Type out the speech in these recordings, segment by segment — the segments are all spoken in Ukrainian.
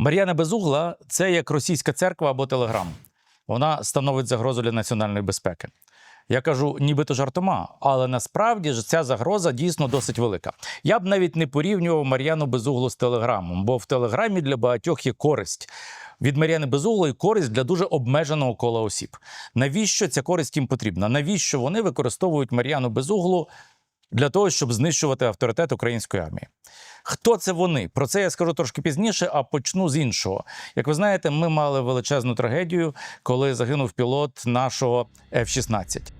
Мар'яна Безугла це як російська церква або телеграм. Вона становить загрозу для національної безпеки. Я кажу, нібито жартома, але насправді ж ця загроза дійсно досить велика. Я б навіть не порівнював Мар'яну Безуглу з телеграмом, бо в телеграмі для багатьох є користь. Від Мар'яни Безуглої користь для дуже обмеженого кола осіб. Навіщо ця користь їм потрібна? Навіщо вони використовують Мар'яну Безуглу для того, щоб знищувати авторитет української армії? Хто це вони? Про це я скажу трошки пізніше, а почну з іншого. Як ви знаєте, ми мали величезну трагедію, коли загинув пілот нашого F-16.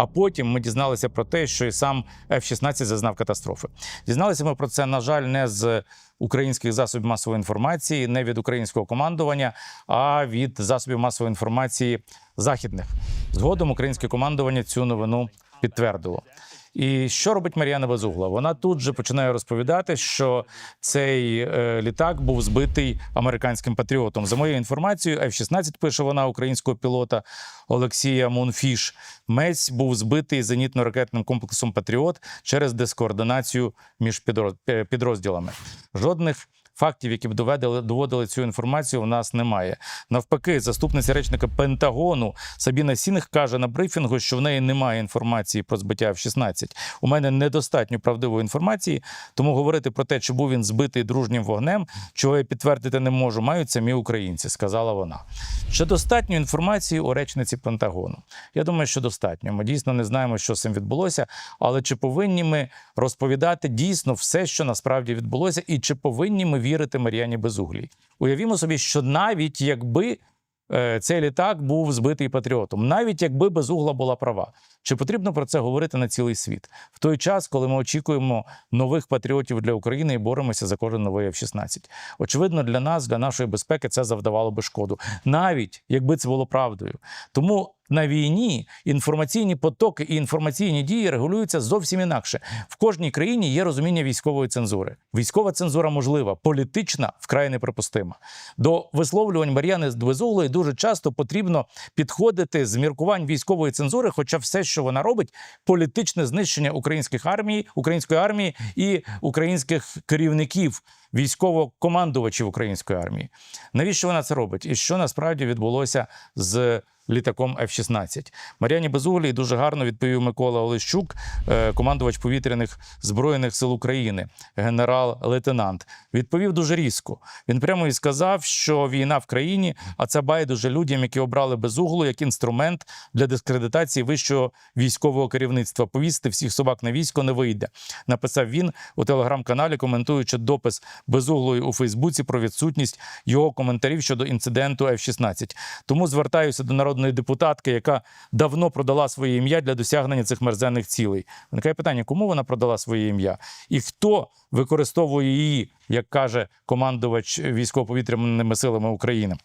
А потім ми дізналися про те, що і сам F-16 зазнав катастрофи. Дізналися ми про це, на жаль, не з українських засобів масової інформації, не від українського командування, а від засобів масової інформації західних. Згодом українське командування цю новину підтвердило. І що робить Мар'яна Безугла? Вона тут же починає розповідати, що цей е, літак був збитий американським патріотом. За моєю інформацією, F-16, пише вона українського пілота Олексія Мунфіш. Мець був збитий зенітно-ракетним комплексом Патріот через дискоординацію між е, підрозділами. Жодних фактів, які б доведали, доводили цю інформацію, у нас немає. Навпаки, заступниця речника Пентагону Сабіна Сінг каже на брифінгу, що в неї немає інформації про збиття F-16. У мене недостатньо правдивої інформації, тому говорити про те, чи був він збитий дружнім вогнем, чого я підтвердити не можу, мають самі українці, сказала вона. Чи достатньо інформації у речниці Пентагону? Я думаю, що достатньо. Ми дійсно не знаємо, що з цим відбулося, але чи повинні ми розповідати дійсно все, що насправді відбулося, і чи повинні ми вірити Мар'яні Безуглій? Уявімо собі, що навіть якби е, цей літак був збитий патріотом, навіть якби Безугла була права. Чи потрібно про це говорити на цілий світ в той час, коли ми очікуємо нових патріотів для України і боремося за кожен новий F-16? Очевидно, для нас, для нашої безпеки, це завдавало би шкоду, навіть якби це було правдою. Тому на війні інформаційні потоки і інформаційні дії регулюються зовсім інакше. В кожній країні є розуміння військової цензури. Військова цензура можлива, політична вкрай неприпустима. До висловлювань Мар'яни Безуглої дуже часто потрібно підходити з міркувань військової цензури, хоча все, що вона робить, політичне знищення українських армій, української армії і українських керівників. Військово-командувачів української армії. Навіщо вона це робить? І що насправді відбулося з літаком F-16? Мар'яні Безуглій дуже гарно відповів Микола Олещук, е, командувач повітряних збройних сил України, генерал-лейтенант. Відповів дуже різко. Він прямо і сказав, що війна в країні, а це байдуже людям, які обрали безуглу як інструмент для дискредитації вищого військового керівництва. Повісти всіх собак на військо не вийде. Написав він у телеграм-каналі, коментуючи допис безуглої у Фейсбуці про відсутність його коментарів щодо інциденту F-16. Тому звертаюся до народної депутатки, яка давно продала своє ім'я для досягнення цих мерзенних цілей. Виникає питання, кому вона продала своє ім'я, і хто використовує її, як каже командувач військово-повітряними силами України.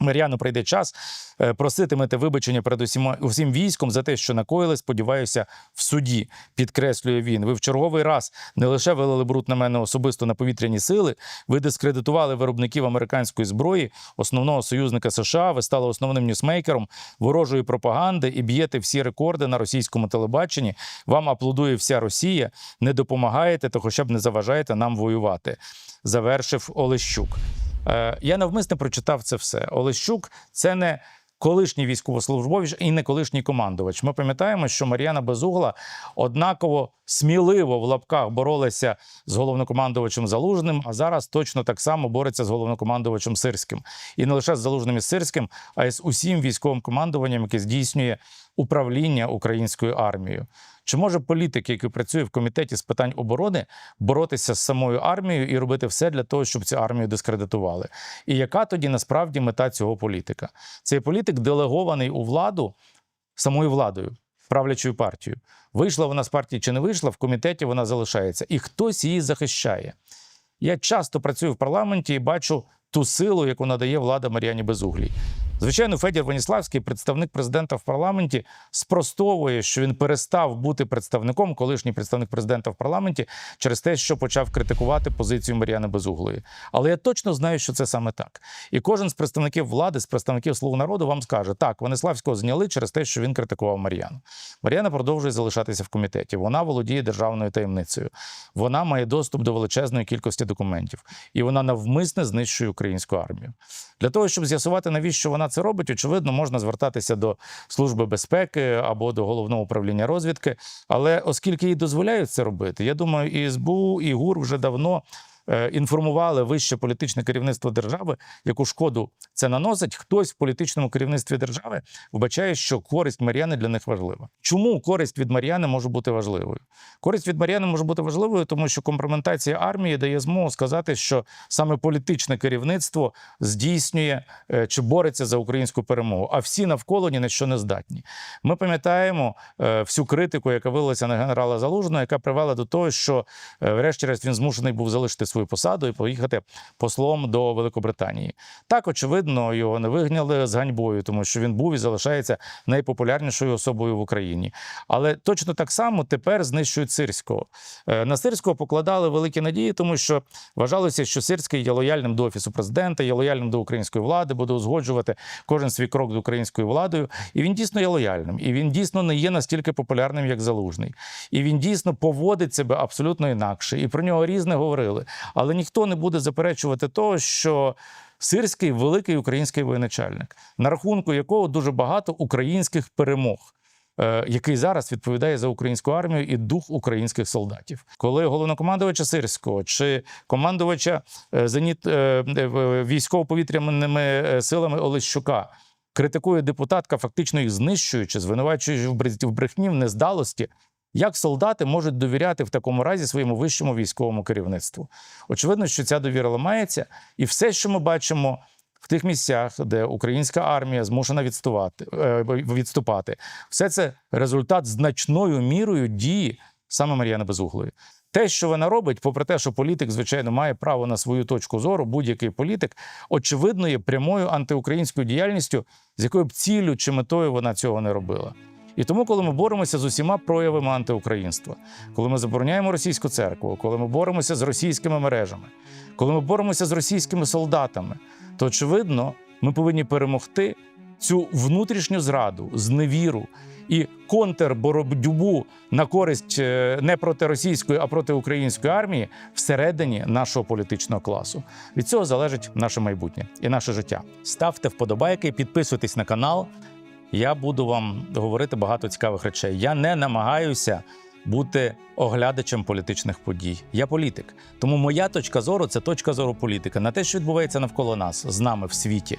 Мар'яно, прийде час е, проситимете вибачення перед усіма усім військом за те, що накоїли, сподіваюся, в суді. Підкреслює він. Ви в черговий раз не лише вилили бруд на мене особисто на повітряні сили, ви дискредитували виробників американської зброї, основного союзника США. Ви стали основним ньюсмейкером ворожої пропаганди і б'єте всі рекорди на російському телебаченні. Вам аплодує вся Росія. Не допомагаєте, то хоча б не заважаєте нам воювати. Завершив Олещук. Е, Я навмисне прочитав це все. Олещук це не колишній військовослужбовець і не колишній командувач. Ми пам'ятаємо, що Мар'яна Безугла однаково сміливо в лапках боролася з головнокомандувачем Залужним, а зараз точно так само бореться з головнокомандувачем Сирським. І не лише з Залужним і Сирським, а й з усім військовим командуванням, яке здійснює управління українською армією. Чи може політик, який працює в комітеті з питань оборони, боротися з самою армією і робити все для того, щоб цю армію дискредитували? І яка тоді насправді мета цього політика? Цей політик делегований у владу самою владою, правлячою партією. Вийшла вона з партії чи не вийшла, в комітеті вона залишається, і хтось її захищає. Я часто працюю в парламенті і бачу ту силу, яку надає влада Мар'яні Безуглій. Звичайно, Федір Веніславський, представник президента в парламенті, спростовує, що він перестав бути представником, колишній представник президента в парламенті, через те, що почав критикувати позицію Мар'яни Безуглої. Але я точно знаю, що це саме так. І кожен з представників влади, з представників слуг народу вам скаже: так, Венеславського зняли через те, що він критикував Мар'яну. Мар'яна продовжує залишатися в комітеті. Вона володіє державною таємницею. Вона має доступ до величезної кількості документів, і вона навмисне знищує українську армію. Для того, щоб з'ясувати, навіщо вона це робить, очевидно, можна звертатися до Служби безпеки або до головного управління розвідки. Але оскільки їй дозволяють це робити, я думаю, і СБУ, і ГУР вже давно. Е, Інформували вище політичне керівництво держави, яку шкоду це наносить. Хтось в політичному керівництві держави вбачає, що користь Мар'яни для них важлива. Чому користь від Мар'яни може бути важливою? Користь від Мар'яни може бути важливою, тому що компроментація армії дає змогу сказати, що саме політичне керівництво здійснює е, чи бореться за українську перемогу, а всі навколо ні на що не здатні. Ми пам'ятаємо е, всю критику, яка вилилася на генерала Залужного, яка привела до того, що врешті-решт він змушений був залишити свою посаду і поїхати послом до Великобританії. Так, очевидно, його не вигняли з ганьбою, тому що він був і залишається найпопулярнішою особою в Україні. Але точно так само тепер знищують сирського. Е, На сирського покладали великі надії, тому що вважалося, що сирський є лояльним до офісу президента, є лояльним до української влади, буде узгоджувати кожен свій крок з українською владою. І він дійсно є лояльним. І він дійсно не є настільки популярним, як залужний. І він дійсно поводить себе абсолютно інакше. І про нього різне говорили. Але ніхто не буде заперечувати того, що. Сирський великий український воєначальник, на рахунку якого дуже багато українських перемог, е, який зараз відповідає за українську армію і дух українських солдатів. Коли головнокомандувача Сирського чи командувача е, зеніт е, військово-повітряними силами Олещука критикує депутатка, фактично їх знищуючи, звинувачуючи в брехні, в нездалості. Як солдати можуть довіряти в такому разі своєму вищому військовому керівництву? Очевидно, що ця довіра ламається, і все, що ми бачимо в тих місцях, де українська армія змушена відступати, е, відступати, все це результат значною мірою дії саме Мар'яни Безуглої. Те, що вона робить, попри те, що політик, звичайно, має право на свою точку зору, будь-який політик, очевидно, є прямою антиукраїнською діяльністю, з якою б ціллю чи метою вона цього не робила. І тому, коли ми боремося з усіма проявами антиукраїнства, коли ми забороняємо російську церкву, коли ми боремося з російськими мережами, коли ми боремося з російськими солдатами, то очевидно, ми повинні перемогти цю внутрішню зраду, зневіру і контрборотьбу на користь е, не проти російської, а проти української армії всередині нашого політичного класу. Від цього залежить наше майбутнє і наше життя. Ставте вподобайки, підписуйтесь на канал. Я буду вам говорити багато цікавих речей. Я не намагаюся бути оглядачем політичних подій. Я політик. Тому моя точка зору це точка зору політика на те, що відбувається навколо нас, з нами в світі.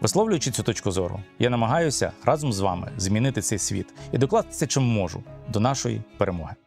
Висловлюючи цю точку зору, я намагаюся разом з вами змінити цей світ і докластися чим можу до нашої перемоги.